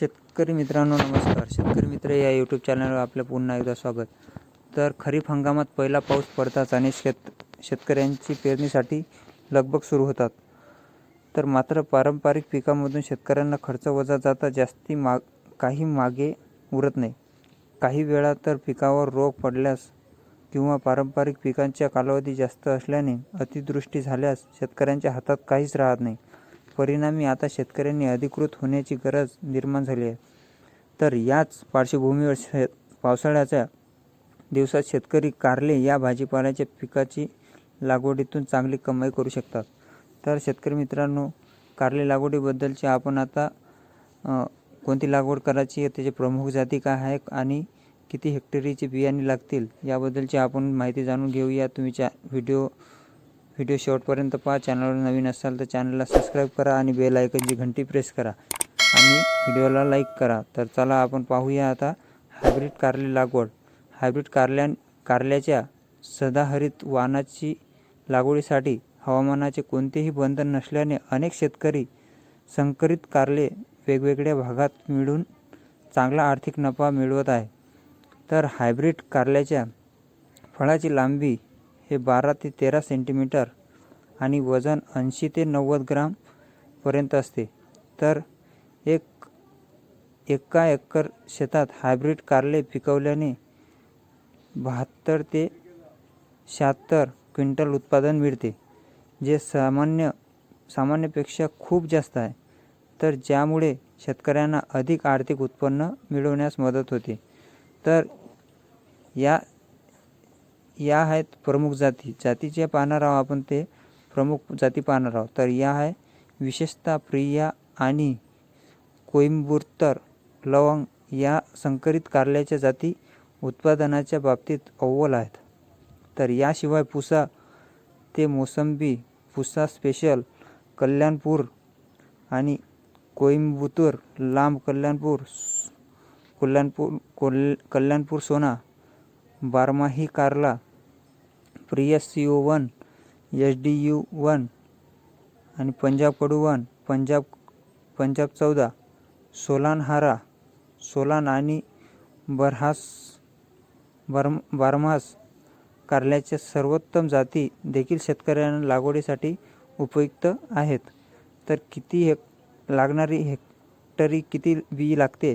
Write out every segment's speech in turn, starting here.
शेतकरी मित्रांनो नमस्कार. शेतकरी मित्र या यूट्यूब चॅनलवर आपलं पुन्हा एकदा स्वागत. तर खरीप हंगामात पहिला पाऊस पडताच आणि शेत शेतकऱ्यांची पेरणीसाठी लगबग सुरू होतात. तर मात्र पारंपरिक पिकामधून शेतकऱ्यांना खर्च वजा जाता जास्ती माग काही मागे उरत नाही. काही वेळा तर पिकावर रोग पडल्यास किंवा पारंपरिक पिकांच्या कालावधी जास्त असल्याने अतिदृष्टी झाल्यास शेतकऱ्यांच्या हातात काहीच राहत नाही. परिणामी आता शेतकऱ्यांनी अधिकृत होण्याची गरज निर्माण झाली आहे. तर याच पार्श्वभूमीवर शे पावसाळ्याच्या दिवसात शेतकरी कारले या भाजीपाल्याच्या पिकाची लागवडीतून चांगली कमाई करू शकतात. तर शेतकरी मित्रांनो कारले लागवडीबद्दलचे आपण आता कोणती लागवड करायची त्याचे प्रमुख जाती काय आहे आणि किती हेक्टरीचे बियाणे लागतील याबद्दलची आपण माहिती जाणून घेऊया. तुम्ही व्हिडिओ व्हिडिओ शेवटपर्यंत पहा. चॅनलवर नवीन असाल तर चॅनलला सबस्क्राईब करा आणि बेल आयकनची घंटी प्रेस करा. आणि व्हिडिओला लाईक करा. तर चला आपण पाहूया आता हायब्रिड कारले लागवड. हायब्रिड कारल्या कारल्याच्या सदाहरित वाहनाची लागवडीसाठी हवामानाचे कोणतेही बंधन नसल्याने अनेक शेतकरी संकरित कारले वेगवेगळ्या भागात मिळून चांगला आर्थिक नफा मिळवत आहे. तर हायब्रिड कारल्याच्या फळाची लांबी हे बारा ते तेरा सेंटीमीटर आणि वजन ऐंशी ते नव्वद ग्रामपर्यंत असते. तर एक एका एकर शेतात हायब्रिड कारले पिकवल्याने बहात्तर ते शहात्तर क्विंटल उत्पादन मिळते जे सामान्य सामान्यपेक्षा खूप जास्त आहे. तर ज्यामुळे शेतकऱ्यांना अधिक आर्थिक उत्पन्न मिळवण्यास मदत होते. तर या या आहेत प्रमुख जाती. जातीचे पाहणार आहोत आपण ते प्रमुख जाती पाहणार आहोत. तर या आहे विशेषतः प्रिया आणि कोइंबूतर लवंग या संकरित कारल्याच्या जाती उत्पादनाच्या बाबतीत अव्वल आहेत. तर याशिवाय पुसा ते मोसंबी पुसा स्पेशल कल्याणपूर आणि कोइंबतूर लांब कल्याणपूर स- कल्याणपूर कोल कल्याणपूर सोना बारमाही कारला Prius C O one H D U one आणि पंजाब कडू वन पंजाब पंजाब चौदा सोलान हारा सोलान आणि बरहास बर्म बारमास कारल्याच्या सर्वोत्तम जाती देखील शेतकऱ्यांना लागवडीसाठी उपयुक्त आहेत. तर किती हेक लागणारी हेक्टरी किती बी लागते?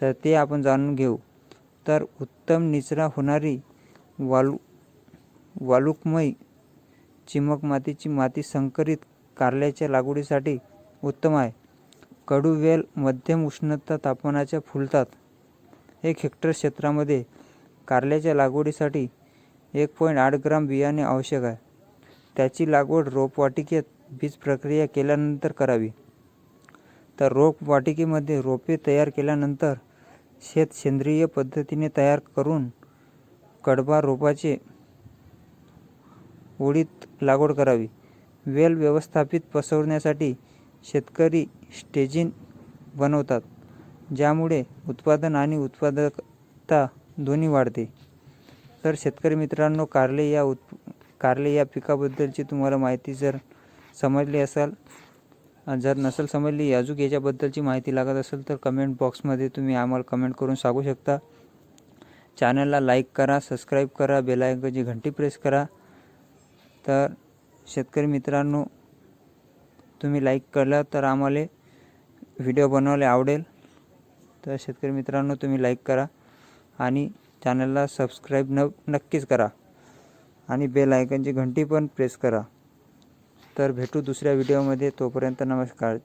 तर ते आपण जाणून घेऊ. तर उत्तम निचरा होणारी वालू वालुकमय चिमक मातीची माती संकरित कारल्याच्या लागवडीसाठी उत्तम आहे. कडू वेल मध्यम उष्णता तापमानाच्या फुलतात. एक हेक्टर क्षेत्रामध्ये कारल्याच्या लागवडीसाठी एक पॉईंट आठ ग्राम बियाणे आवश्यक आहे. त्याची लागवड रोपवाटिकेत बीज प्रक्रिया केल्यानंतर करावी. तर रोपवाटिकेमध्ये रोपे तयार केल्यानंतर शेत सेंद्रिय पद्धतीने तयार करून कडबा रोपाचे ओळीत लागवड करावी. वेल व्यवस्थापित पसरवण्यासाठी शेतकरी स्टेजिन बनवतात ज्यामुळे उत्पादन आणि उत्पादकता दोन्ही वाढते. तर शेतकरी मित्रांनो कारले या उत् कारले या पिकाबद्दलची तुम्हाला माहिती जर समजली असाल जर नसेल समजली अजून याच्याबद्दलची माहिती लागत असेल तर कमेंट बॉक्समध्ये तुम्ही आम्हाला कमेंट करून सांगू शकता. चॅनलला लाईक करा सबस्क्राईब करा बेलायकनची घंटी प्रेस करा. तर शेतकरी मित्रांनो तुम्ही लाईक केलं तर आम्हाला व्हिडिओ बनवायला आवडेल. तर शेतकरी मित्रांनो तुम्ही लाईक करा आणि चॅनलला सबस्क्राईब न नक्कीच करा आणि बेल आयकनची घंटी पण प्रेस करा. तर भेटू दुसऱ्या व्हिडिओमध्ये तोपर्यंत नमस्कार.